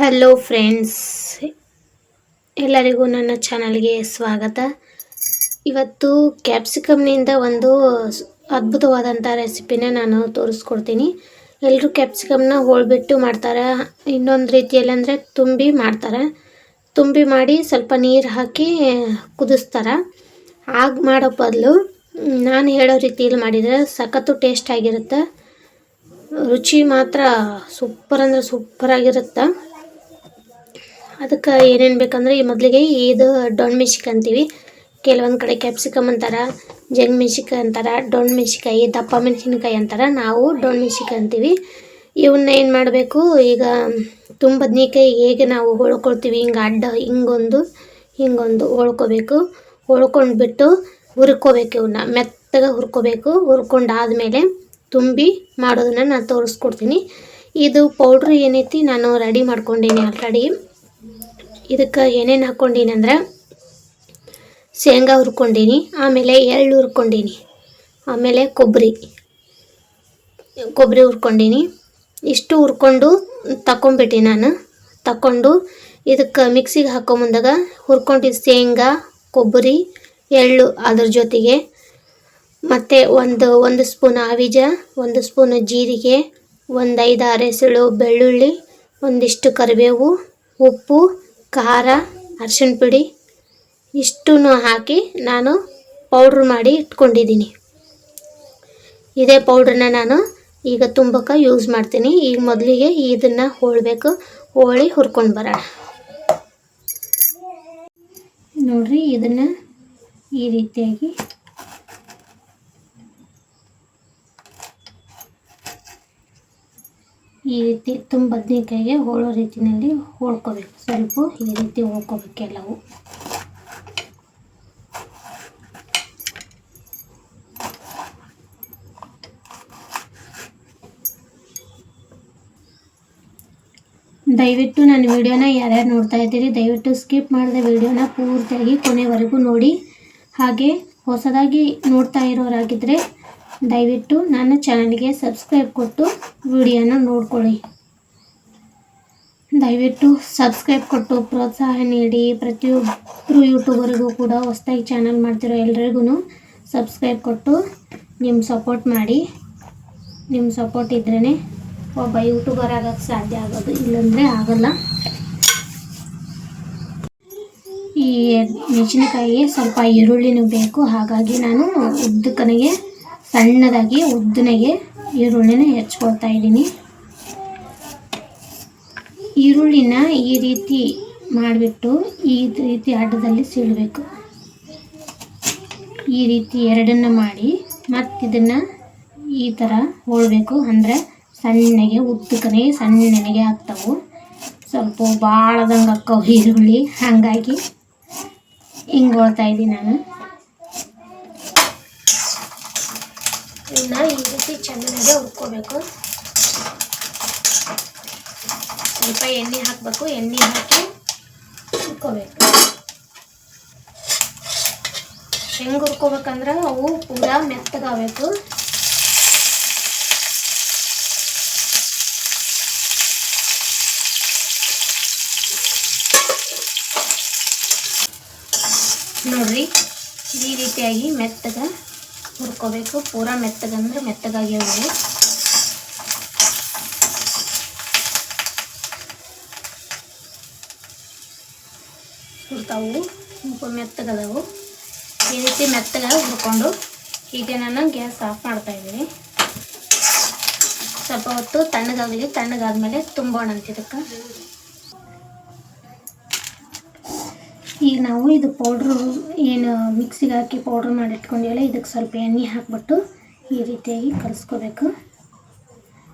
Hello friends ಎಲ್ಲರಿಗೂ ನನ್ನ ಚಾನಲ್ಗೆ ಸ್ವಾಗತ. ಇವತ್ತು ಕ್ಯಾಪ್ಸಿಕಮ್ನಿಂದ ಒಂದು ಅದ್ಭುತವಾದಂಥ ರೆಸಿಪಿನ ನಾನು ತೋರಿಸ್ಕೊಡ್ತೀನಿ. ಎಲ್ಲರೂ ಕ್ಯಾಪ್ಸಿಕಮ್ನ ಹೋಳ್ಬಿಟ್ಟು ಮಾಡ್ತಾರೆ. ಇನ್ನೊಂದು ರೀತಿಯಲ್ಲಿ ಅಂದರೆ ತುಂಬಿ ಮಾಡ್ತಾರೆ. ತುಂಬಿ ಮಾಡಿ ಸ್ವಲ್ಪ ನೀರು ಹಾಕಿ ಕುದಿಸ್ತಾರೆ. ಆಗ ಮಾಡೋ ಬದಲು ನಾನು ಹೇಳೋ ರೀತಿಯಲ್ಲಿ ಮಾಡಿದರೆ ಸಖತ್ತು ಟೇಸ್ಟ್ ಆಗಿರುತ್ತೆ. ರುಚಿ ಮಾತ್ರ ಸೂಪರ್ ಅಂದರೆ ಸೂಪರ್ ಆಗಿರುತ್ತೆ. ಅದಕ್ಕೆ ಏನೇನು ಬೇಕಂದ್ರೆ ಈ ಮೊದಲಿಗೆ ಇದು ಡೊಣ್ ಮೆಣಸಿಕಾಯಿ ಅಂತೀವಿ. ಕೆಲವೊಂದು ಕಡೆ ಕ್ಯಾಪ್ಸಿಕಮ್ ಅಂತಾರೆ, ಜಂಗ್ ಮೆಣಸಿಕಾಯಿ ಅಂತಾರೆ ಡೊಣ್ ಮೆಣಸಿಕಾಯಿ ದಪ್ಪ ಮೆಣಸಿನಕಾಯಿ ಅಂತಾರೆ, ನಾವು ಡೊಣ್ ಮೆಣಸಿಕಾಯಿ ಅಂತೀವಿ. ಇವನ್ನ ಏನು ಮಾಡಬೇಕು, ಈಗ ತುಂಬ ಬದ್ನಿಕಾಯಿ ಹೇಗೆ ನಾವು ಹೊಳ್ಕೊಳ್ತೀವಿ, ಹಿಂಗೆ ಅಡ್ಡ, ಹಿಂಗೊಂದು ಹಿಂಗೊಂದು ಹೊಳ್ಕೋಬೇಕು. ಹೊಳ್ಕೊಂಡ್ಬಿಟ್ಟು ಹುರ್ಕೋಬೇಕು ಇವನ್ನ ಮೆತ್ತಗೆ ಹುರ್ಕೋಬೇಕು. ಹುರ್ಕೊಂಡಾದ್ಮೇಲೆ ತುಂಬಿ ಮಾಡೋದನ್ನು ನಾನು ತೋರಿಸ್ಕೊಡ್ತೀನಿ. ಇದು ಪೌಡ್ರ್ ಏನೈತಿ, ನಾನು ರೆಡಿ ಮಾಡ್ಕೊಂಡೀನಿ ಆಲ್ರೆಡಿ ಇದಕ್ಕೆ ಏನೇನು ಹಾಕ್ಕೊಂಡೀನಿ ಅಂದ್ರೆ ಶೇಂಗಾ ಹುರ್ಕೊಂಡೀನಿ, ಆಮೇಲೆ ಎಳ್ಳು ಹುರ್ಕೊಂಡೀನಿ, ಆಮೇಲೆ ಕೊಬ್ಬರಿ ಕೊಬ್ಬರಿ ಹುರ್ಕೊಂಡೀನಿ. ಇಷ್ಟು ಹುರ್ಕೊಂಡು ತಗೊಂಬಿಟ್ಟು ನಾನು. ತಗೊಂಡು ಇದಕ್ಕೆ ಮಿಕ್ಸಿಗೆ ಹಾಕೋ ಮುಂದಾಗ ಹುರ್ಕೊಂಡಿದ್ದು ಶೇಂಗಾ ಕೊಬ್ಬರಿ ಎಳ್ಳು ಅದ್ರ ಜೊತೆಗೆ ಮತ್ತು ಒಂದು ಒಂದು ಸ್ಪೂನ್ ಆವಿಜ, ಒಂದು ಸ್ಪೂನ್ ಜೀರಿಗೆ, ಒಂದು ಐದು ಆರು ಎಸಳು ಬೆಳ್ಳುಳ್ಳಿ, ಒಂದಿಷ್ಟು ಕರಿಬೇವು, ಉಪ್ಪು ಖಾರ, ಅರ್ಶಿಣ ಪುಡಿ ಇಷ್ಟೂ ಹಾಕಿ ನಾನು ಪೌಡ್ರ್ ಮಾಡಿ ಇಟ್ಕೊಂಡಿದ್ದೀನಿ. ಇದೇ ಪೌಡ್ರನ್ನ ನಾನು ಈಗ ತುಂಬಕ್ಕೆ ಯೂಸ್ ಮಾಡ್ತೀನಿ. ಈಗ ಮೊದಲಿಗೆ ಇದನ್ನು ಹೋಳಬೇಕು. ಹೋಳಿ ಹುರ್ಕೊಂಡು ಬರೋಣ. ನೋಡ್ರಿ ಇದನ್ನು ಈ ರೀತಿಯಾಗಿ ಈ ರೀತಿ ತುಂಬ ಬದನೆಕಾಯಿಗೆ ಹೋಳೋ ರೀತಿಯಲ್ಲಿ ಹೋಳ್ಕೋಬೇಕು. ಸ್ವಲ್ಪ ಈ ರೀತಿ ಹೋಳ್ಕೋಬೇಕು ಎಲ್ಲವು. ದಯವಿಟ್ಟು ನನ್ನ ವಿಡಿಯೋನ ಯಾರ್ಯಾರು ನೋಡ್ತಾ ಇದ್ದೀರಿ, ದಯವಿಟ್ಟು ಸ್ಕಿಪ್ ಮಾಡಿದ ವಿಡಿಯೋನ ಪೂರ್ತಿಯಾಗಿ ಕೊನೆವರೆಗೂ ನೋಡಿ. ಹಾಗೆ ಹೊಸದಾಗಿ ನೋಡ್ತಾ ಇರೋರಾಗಿದ್ದರೆ ದಯವಿಟ್ಟು ನನ್ನ ಚಾನಲ್ಗೆ ಸಬ್ಸ್ಕ್ರೈಬ್ ಕೊಟ್ಟು ವಿಡಿಯೋನ ನೋಡ್ಕೊಳ್ಳಿ. ದಯವಿಟ್ಟು ಸಬ್ಸ್ಕ್ರೈಬ್ ಕೊಟ್ಟು ಪ್ರೋತ್ಸಾಹ ನೀಡಿ. ಪ್ರತಿಯೊಬ್ಬರು ಯೂಟ್ಯೂಬರಿಗೂ ಕೂಡ ಹೊಸ್ದಾಗಿ ಚಾನಲ್ ಮಾಡ್ತಿರೋ ಎಲ್ರಿಗೂ ಸಬ್ಸ್ಕ್ರೈಬ್ ಕೊಟ್ಟು ನಿಮ್ಮ ಸಪೋರ್ಟ್ ಮಾಡಿ. ನಿಮ್ಮ ಸಪೋರ್ಟ್ ಇದ್ರೇ ಒಬ್ಬ ಯೂಟ್ಯೂಬರ್ ಆಗೋಕ್ಕೆ ಸಾಧ್ಯ ಆಗೋದು. ಇಲ್ಲಾಂದರೆ ಆಗೋಲ್ಲ. ಈ ಮೆಣಸಿನಕಾಯಿಗೆ ಸ್ವಲ್ಪ ಈರುಳ್ಳಿನೂ ಬೇಕು. ಹಾಗಾಗಿ ನಾನು ಉದ್ದಕ್ಕನಿಗೆ ಸಣ್ಣದಾಗಿ ಉದ್ದನೆಗೆ ಈರುಳ್ಳಿನ ಹೆಚ್ಕೊಳ್ತಾ ಇದ್ದೀನಿ. ಈರುಳ್ಳಿನ ಈ ರೀತಿ ಮಾಡಿಬಿಟ್ಟು ಈ ರೀತಿ ಅಡ್ಡದಲ್ಲಿ ಸೀಳಬೇಕು. ಈ ರೀತಿ ಎರಡನ್ನು ಮಾಡಿ ಮತ್ತಿದನ್ನು ಈ ಥರ ಹೋಳಬೇಕು. ಅಂದರೆ ಸಣ್ಣಗೆ ಉದ್ದಕ್ಕನೆ ಸಣ್ಣನೆಗೆ ಹಾಕ್ತವು ಸ್ವಲ್ಪ ಭಾಳದಂಗೆ ಹಾಕ್ಕವು ಈರುಳ್ಳಿ. ಹಾಗಾಗಿ ಹಿಂಗೆ ಹೋಳ್ತಾ ಇದ್ದೀನಿ ನಾನು. ಈ ರೀತಿ ಚೆನ್ನಾಗಿ ಹುರ್ಕೋಬೇಕು. ಸ್ವಲ್ಪ ಎಣ್ಣೆ ಹಾಕಬೇಕು, ಎಣ್ಣೆ ಹಾಕಿ ಹುರ್ಕೋಬೇಕು. ಹೆಂಗೆ ಹುರ್ಕೋಬೇಕಂದ್ರೆ ಅವು ಪೂರಾ ಮೆತ್ತಗಾಗಬೇಕು. ನೋಡ್ರಿ, ಈ ರೀತಿಯಾಗಿ ಮೆತ್ತಗ ಹುರ್ಕೋಬೇಕು. ಪೂರಾ ಮೆತ್ತಗಂದ್ರೆ ಮೆತ್ತಗಾಗಿ ಅವು ಹುರ್ತಾವು ಮೆತ್ತಗದವು. ಈ ರೀತಿ ಮೆತ್ತಗ ಹುರ್ಕೊಂಡು ಹೀಗೆ ನಾನು ಗ್ಯಾಸ್ ಆಫ್ ಮಾಡ್ತಾ ಇದ್ದೀನಿ. ಸ್ವಲ್ಪ ಹೊತ್ತು ತಣ್ಣಗಾಗಲಿ, ತಣ್ಣಗಾದ್ಮೇಲೆ ತುಂಬೋಣ ಅಂತ ಇದಕ್ಕೆ. ಈಗ ನಾವು ಇದು ಪೌಡ್ರು ಏನು ಮಿಕ್ಸಿಗೆ ಹಾಕಿ ಪೌಡ್ರ್ ಮಾಡಿ ಇಟ್ಕೊಂಡಿವಲ್ಲ ಇದಕ್ಕೆ ಸ್ವಲ್ಪ ಎಣ್ಣೆ ಹಾಕ್ಬಿಟ್ಟು ಈ ರೀತಿಯಾಗಿ ಕಲಿಸ್ಕೋಬೇಕು.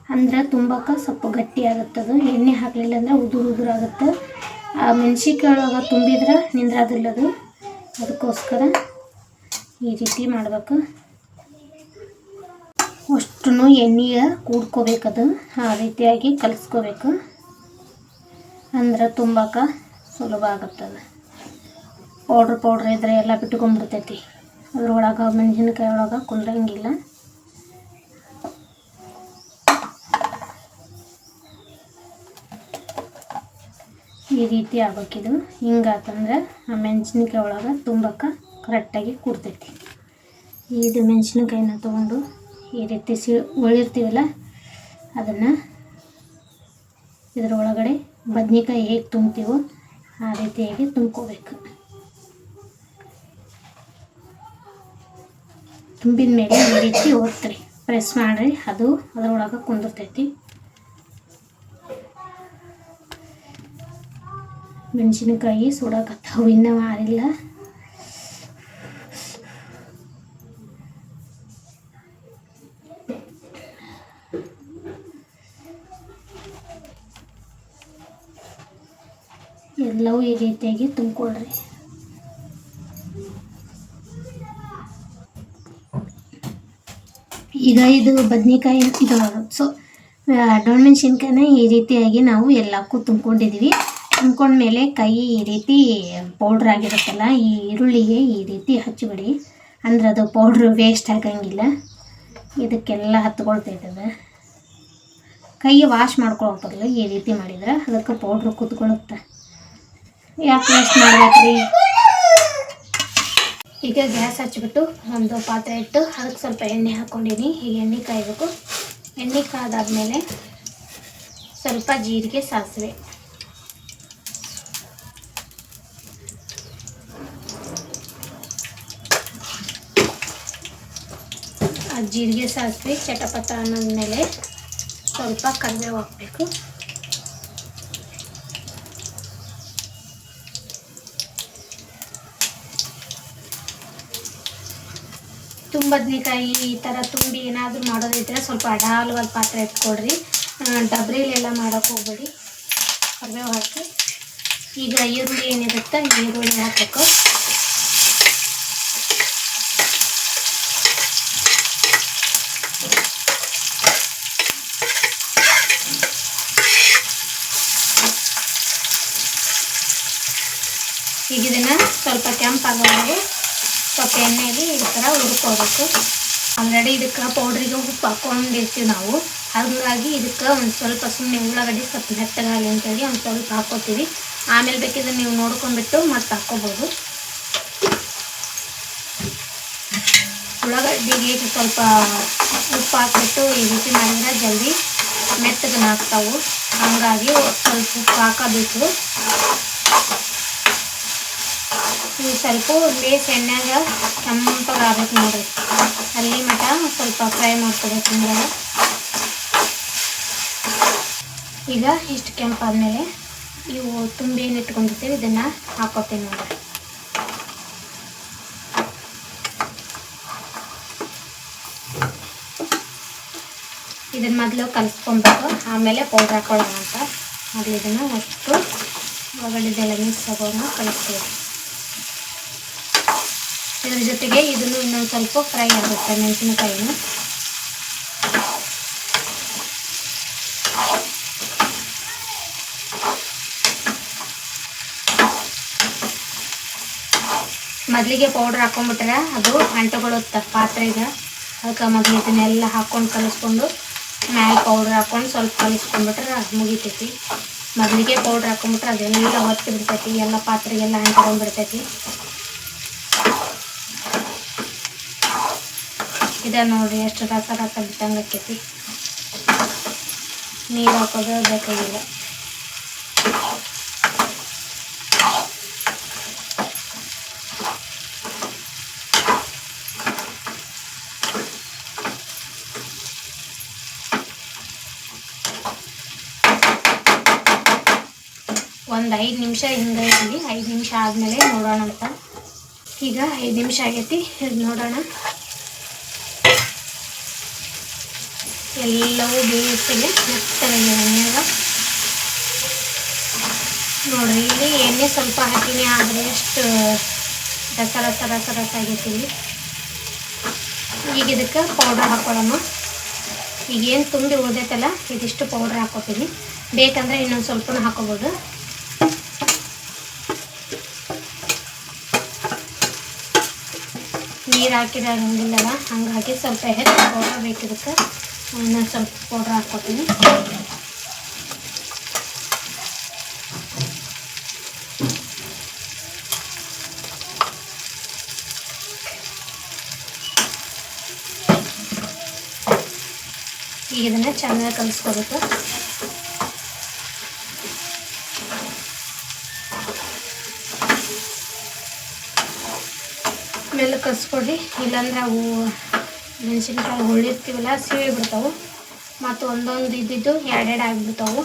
ಅಂದ್ರೆ ತುಂಬಕ್ಕೆ ಸ್ವಲ್ಪ ಗಟ್ಟಿ ಆಗುತ್ತದು ಎಣ್ಣೆ ಹಾಕಲಿಲ್ಲ ಅಂದ್ರೆ ಉದುರು ಉದುರು ಆಗುತ್ತೆ. ಆ ಮೆಣಸಿಕಾಯಿ ಒಳಗೆ ತುಂಬಿದ್ರೆ ನಿಂದ್ರದಿಲ್ಲದು ಅದಕ್ಕೋಸ್ಕರ ಈ ರೀತಿ ಮಾಡ್ಬೇಕು. ಅಷ್ಟು ಎಣ್ಣೆಯ ಕೂಡ್ಕೋಬೇಕದು. ಆ ರೀತಿಯಾಗಿ ಕಲಿಸ್ಕೋಬೇಕು. ಅಂದ್ರೆ ತುಂಬಕ್ಕೆ ಸುಲಭ ಆಗುತ್ತದೆ. ಪೌಡ್ರ್ ಪೌಡ್ರ್ ಇದ್ರೆ ಎಲ್ಲ ಬಿಟ್ಕೊಂಡ್ಬಿಡ್ತೈತಿ. ಅದ್ರೊಳಗೆ ಮೆಣಸಿನ್ಕಾಯಿ ಒಳಗೆ ಕುಂದ್ರಂಗಿಲ್ಲ. ಈ ರೀತಿ ಆಗ್ಬೇಕಿದು ಹಿಂಗಾತಂದ್ರೆ ಆ ಮೆಣಸಿನ್ಕಾಯಿ ಒಳಗೆ ತುಂಬಕ್ಕೆ ಕರೆಕ್ಟಾಗಿ ಕೂರ್ತೈತಿ. ಇದು ಮೆಣಸಿನ್ಕಾಯಿನ ತೊಗೊಂಡು ಈ ರೀತಿ ಸಿ ಒಳಿರ್ತೀವಲ್ಲ, ಅದನ್ನು ಇದರೊಳಗಡೆ ಬದ್ನಿಕಾಯಿ ಹೇಗೆ ತುಂಬ್ತೀವೋ ಆ ರೀತಿಯಾಗಿ ತುಂಬ್ಕೋಬೇಕು. ತುಂಬಿದ ಮೇಲೆ ಈ ರೀತಿ ಒತ್ತಿರಿ ಪ್ರೆಸ್ ಮಾಡಿರಿ, ಅದು ಅದರೊಳಗೆ ಕುಂದಿರ್ತೈತಿ. ಮೆಣಸಿನಕಾಯಿ ಸುಡಕತ್ತಾವು ಇನ್ನೂ ಮಾರಿಲ್ಲ. ಎಲ್ಲವೂ ಈ ರೀತಿಯಾಗಿ ತುಂಬಿಕೊಳ್ರಿ. ಈಗ ಇದು ಬದ್ನಿಕಾಯಿ ಇದು ಸೊ ಡೊಣ್ಮೆಣ್ಸಿನ್ಕಾಯಿನ ಈ ರೀತಿಯಾಗಿ ನಾವು ಎಲ್ಲಕ್ಕೂ ತುಂಬ್ಕೊಂಡಿದ್ದೀವಿ ತುಂಬ್ಕೊಂಡ್ಮೇಲೆ ಕೈ ಈ ರೀತಿ ಪೌಡ್ರ್ ಆಗಿರುತ್ತಲ್ಲ, ಈ ಈರುಳ್ಳಿಗೆ ಈ ರೀತಿ ಹಚ್ಚಿಬಿಡಿ. ಅಂದ್ರೆ ಅದು ಪೌಡ್ರ್ ವೇಸ್ಟ್ ಆಗಂಗಿಲ್ಲ. ಇದಕ್ಕೆಲ್ಲ ಹತ್ಕೊಳ್ತೈತದ ಕೈ ವಾಶ್ ಮಾಡ್ಕೊಳ್ಳೋ ಈ ರೀತಿ ಮಾಡಿದ್ರೆ ಅದಕ್ಕೆ ಪೌಡ್ರ್ ಕುತ್ಕೊಳ್ಳುತ್ತೆ. ಯಾಕೆ ವೇಸ್ಟ್ ಮಾಡ್ಬೇಕ್ರಿ? ಈಗ ಗ್ಯಾಸ್ ಹಚ್ಚಿಬಿಟ್ಟು ಒಂದು ಪಾತ್ರೆ ಇಟ್ಟು ಅದಕ್ಕೆ ಸ್ವಲ್ಪ ಎಣ್ಣೆ ಹಾಕ್ಕೊಂಡಿನಿ ಈಗ ಎಣ್ಣೆ ಕಾಯಬೇಕು. ಎಣ್ಣೆ ಕಾದಾದ್ಮೇಲೆ ಸ್ವಲ್ಪ ಜೀರಿಗೆ ಸಾಸಿವೆ. ಆ ಜೀರಿಗೆ ಸಾಸಿವೆ, ಚಟಪಟ ಅನ್ನೋದ್ಮೇಲೆ ಸ್ವಲ್ಪ ಕರಿಬೇವು ಹಾಕಬೇಕು. ಬದ್ನೆಕಾಯಿ ಈ ಥರ ತುಂಬಿ ಏನಾದರೂ ಮಾಡೋದಿದ್ರೆ ಸ್ವಲ್ಪ ಅಡಾಲವಾದ ಪಾತ್ರೆ ಎತ್ಕೊಡ್ರಿ. ಡಬ್ರಿಲೆಲ್ಲ ಮಾಡೋಕೆ ಹೋಗ್ಬೇಡಿ. ಕರಿಬೇವು ಹಾಕಿ. ಈಗ ಈರುಳ್ಳಿ ಏನಿರುತ್ತೆ ಈರುಳ್ಳಿ ಹಾಕಬೇಕು. ಈಗ ಇದನ್ನು ಸ್ವಲ್ಪ ಸ್ವಲ್ಪ ಎಣ್ಣೆಯಲ್ಲಿ ಈ ಥರ ಹುರ್ಕೋಬೇಕು. ಆಲ್ರೆಡಿ ಇದಕ್ಕೆ ಪೌಡ್ರಿಗೆ ಉಪ್ಪು ಹಾಕ್ಕೊಂಡಿರ್ತೀವಿ ನಾವು. ಹಾಗಾಗಿ ಇದಕ್ಕೆ ಒಂದು ಸ್ವಲ್ಪ ಸುಮ್ಮನೆ ಉಳ್ಳಾಗಡ್ಡಿ, ಸ್ವಲ್ಪ ಮೆತ್ತಗಾಗಲಿ ಅಂತೇಳಿ ಒಂದು ಸ್ವಲ್ಪ ಹಾಕೋತೀವಿ ಆಮೇಲೆ ಬೇಕಿದ್ರೆ ನೀವು ನೋಡ್ಕೊಂಡ್ಬಿಟ್ಟು ಮತ್ತೆ ಹಾಕ್ಕೋಬೋದು. ಉಳ್ಳಾಗಡ್ಡಿಗೆ ಸ್ವಲ್ಪ ಉಪ್ಪು ಹಾಕ್ಬಿಟ್ಟು ಈ ರೀತಿ ಮಾಡಿದ್ರೆ ಜಲ್ದಿ ಹಾಕ್ತಾವು ಹಾಗಾಗಿ ಸ್ವಲ್ಪ ಉಪ್ಪು ಹಾಕೋಬೇಕು. ಇವು ಸ್ವಲ್ಪ ಬೇಸ್ ಎಣ್ಣೆಗ ಕೆಂಪಗಾಗಬೇಕು ನೋಡಿ ಅಲ್ಲಿ ಮಟ ಸ್ವಲ್ಪ ಫ್ರೈ ಮಾಡ್ಕೋಬೇಕು ಅಂದ್ರೆ ಈಗ ಇಷ್ಟು ಕೆಂಪಾದ್ಮೇಲೆ ಇವು ತುಂಬಿ ಏನು ಇಟ್ಕೊಂಡಿರ್ತೀವಿ, ಇದನ್ನು ಹಾಕೋತೀನಿ ನೋಡಿರಿ. ಇದನ್ನ ಮೊದಲು ಕಲಿಸ್ಕೊಬೇಕು, ಆಮೇಲೆ ಪೌಡ್ರ್ ಹಾಕೊಳ್ಳೋಣ ಅಂತ ಮೊದಲು ಇದನ್ನು ಅಷ್ಟು ಒಳಗಡೆದೆಲ್ಲ ಮಿಕ್ಸ್ ಆಗೋಣ, ಕಲಿಸ್ತೀವಿ. ಇದ್ರ ಜೊತೆಗೆ ಇದನ್ನು ಇನ್ನೊಂದು ಸ್ವಲ್ಪ ಫ್ರೈ ಆಗುತ್ತೆ ಮೆಣಸಿನಕಾಯಿನ. ಮೊದಲಿಗೆ ಪೌಡ್ರ್ ಹಾಕೊಂಡ್ಬಿಟ್ರೆ ಅದು ಅಂಟುಕೊಳ್ಳುತ್ತೆ ಪಾತ್ರೆಗೆ ಅದಕ್ಕೆ ಮೊದಲು ಇದನ್ನೆಲ್ಲ ಹಾಕ್ಕೊಂಡು ಕಲಿಸ್ಕೊಂಡು ಮ್ಯಾಲೆ ಪೌಡ್ರ್ ಹಾಕ್ಕೊಂಡು ಸ್ವಲ್ಪ ಕಲಿಸ್ಕೊಂಡ್ಬಿಟ್ರೆ ಮುಗಿತೈತಿ. ಮೊದಲಿಗೆ ಪೌಡ್ರ್ ಹಾಕೊಂಡ್ಬಿಟ್ರೆ ಅದೆಲ್ಲ ಒತ್ತಿ ಬಿಡ್ತೈತಿ, ಎಲ್ಲ ಪಾತ್ರೆಗೆಲ್ಲ ಅಂಟ್ಕೊಂಡ್ಬಿಡ್ತೈತಿ. ಇದ ನೋಡಿರಿ ಎಷ್ಟು ರಸ ರಸ ಬಿಟ್ಟಂಗೆ ಆಕೈತಿ. ನೀರು ಹಾಕೋದು ಬೇಕಾಗಿಲ್ಲ. ಒಂದು ಐದು ನಿಮಿಷ ಹಿಂಗೆ ಇರಲಿ. ಐದು ನಿಮಿಷ ಆದಮೇಲೆ ನೋಡೋಣ ಅಂತ ಈಗ ಐದು ನಿಮಿಷ ಆಗೈತಿ. ಇದು ನೋಡೋಣ. ಎಲ್ಲವೂ ಬೇಯಿಸಿದೆ ಮೆತ್ತಗೆ ಎಣ್ಣೆಗ ನೋಡ್ರಿ, ಇಲ್ಲಿ ಎಣ್ಣೆ ಸ್ವಲ್ಪ ಹಾಕಿನಿ, ಆದರೆ ಎಷ್ಟು ರಸ ರಸ ರಸ ರಸ ಆಗೈತಿ ಈಗ ಇದಕ್ಕೆ ಪೌಡ್ರ್ ಹಾಕೊಳ್ಳೋಣ. ಈಗೇನು ತುಂಬಿ ಉಳ್ದೈತಲ್ಲ, ಇದಿಷ್ಟು ಪೌಡ್ರ್ ಹಾಕೋತೀನಿ. ಬೇಕಂದರೆ ಇನ್ನೊಂದು ಸ್ವಲ್ಪ ಹಾಕೋಬೋದು. ನೀರು ಹಾಕಿದಾಗಂಗಿಲ್ಲಲ್ಲ ಹಂಗಾಗಿ ಸ್ವಲ್ಪ ಹೆಚ್ಚು ಪೌಡ್ರ್ ಬೇಕಿದಕ್ಕೆ ನಾನು ಸ್ವಲ್ಪ ಪೌಡ್ರ್ ಹಾಕ್ಕೊತೀನಿ. ಈಗ ಇದನ್ನ ಚೆನ್ನಾಗಿ ಕಲಿಸ್ಕೋಬೇಕು. ಮೇಲೆ ಕಲಿಸ್ಕೊಡಿ ಇಲ್ಲಾಂದ್ರೆ ಅವು ಮೆಣಸಿನ್ಕಾಯಿ ಹುಳಿರ್ತೀವಲ್ಲ ಸೀಳಿ ಬಿಡ್ತಾವೆ. ಮತ್ತು ಒಂದೊಂದು ಇದ್ದಿದ್ದು ಎರಡೆರಡು ಆಗಿಬಿಡ್ತಾವೆ.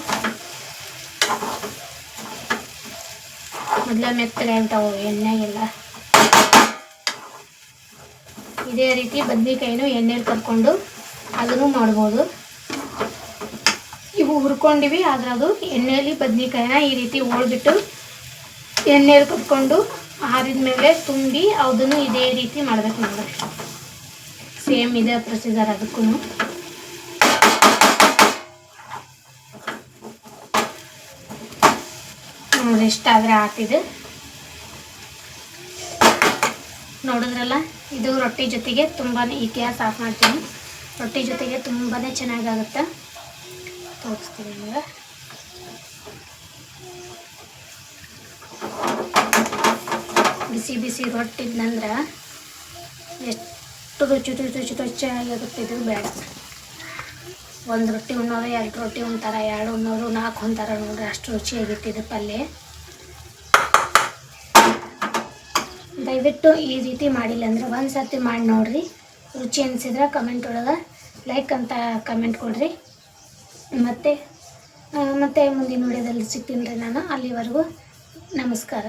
ಮೊದಲ ಮೆತ್ತಲೆ ಆಗ್ಬಿಟ್ಟಾವು, ಎಣ್ಣೆಗೆಲ್ಲ. ಇದೇ ರೀತಿ ಬದ್ನಿಕಾಯಿನೂ ಎಣ್ಣೆಲಿ ಕರ್ಕೊಂಡು ಅದನ್ನು ಮಾಡ್ಬೋದು. ಇವು ಹುರ್ಕೊಂಡಿವಿ, ಆದ್ರೆ ಅದು ಎಣ್ಣೆಯಲ್ಲಿ ಬದ್ನೆಕಾಯಿನ ಈ ರೀತಿ ಓಳ್ಬಿಟ್ಟು ಎಣ್ಣೆಲಿ ಕರ್ಕೊಂಡು ಆರಿದ ಮೇಲೆ ತುಂಬಿ ಅದನ್ನು ಇದೇ ರೀತಿ ಮಾಡ್ಬೇಕು ನೋಡ್ರಿ ಸೇಮ್ ಇದೆ ಪ್ರೊಸೀಜರ್ ಅದಕ್ಕೂ. ಇಷ್ಟ ಇಷ್ಟಾದರೆ ಆತಿದೆ ನೋಡಿದ್ರಲ್ಲ, ಇದು ರೊಟ್ಟಿ ಜೊತೆಗೆ ತುಂಬಾ ಈ ಗ್ಯಾಸ್ ಆಫ್ ಮಾಡ್ತೀನಿ. ರೊಟ್ಟಿ ಜೊತೆಗೆ ತುಂಬಾ ಚೆನ್ನಾಗಾಗುತ್ತೆ. ತೋರಿಸ್ತೀನಿ ನಿಮಗೆ. ಬಿಸಿ ಬಿಸಿ ರೊಟ್ಟಿ ಇದ್ನಂದ್ರೆ ಎಷ್ಟು ರುಚಿ ರುಚಿ ರುಚಿ ರುಚಿಯಾಗಿರುತ್ತೆ ಇದು ಬೇಡ. ಒಂದು ರೊಟ್ಟಿ ಉಣ್ಣೋರು, ಎರಡು ರೊಟ್ಟಿ ಉಣ್ತಾರ, ಎರಡು ಉಣ್ಣೋರು, ನಾಲ್ಕು ಉಣ್ತಾರ ನೋಡ್ರಿ. ಅಷ್ಟು ರುಚಿಯಾಗಿತ್ತು ಇದು ಪಲ್ಯ. ದಯವಿಟ್ಟು ಈ ರೀತಿ ಮಾಡಿಲ್ಲ ಅಂದ್ರೆ ಒಂದು ಸರ್ತಿ ಮಾಡಿ ನೋಡ್ರಿ. ರುಚಿ ಅನಿಸಿದ್ರೆ ಕಮೆಂಟ್ ಒಳಗೆ ಲೈಕ್ ಅಂತ ಕಮೆಂಟ್ ಕೊಡ್ರಿ. ಮತ್ತು ಮತ್ತೆ ಮುಂದಿನ ವಿಡಿಯೋದಲ್ಲಿ ಸಿಗ್ತೀನಿ ರೀ ನಾನು. ಅಲ್ಲಿವರೆಗೂ ನಮಸ್ಕಾರ.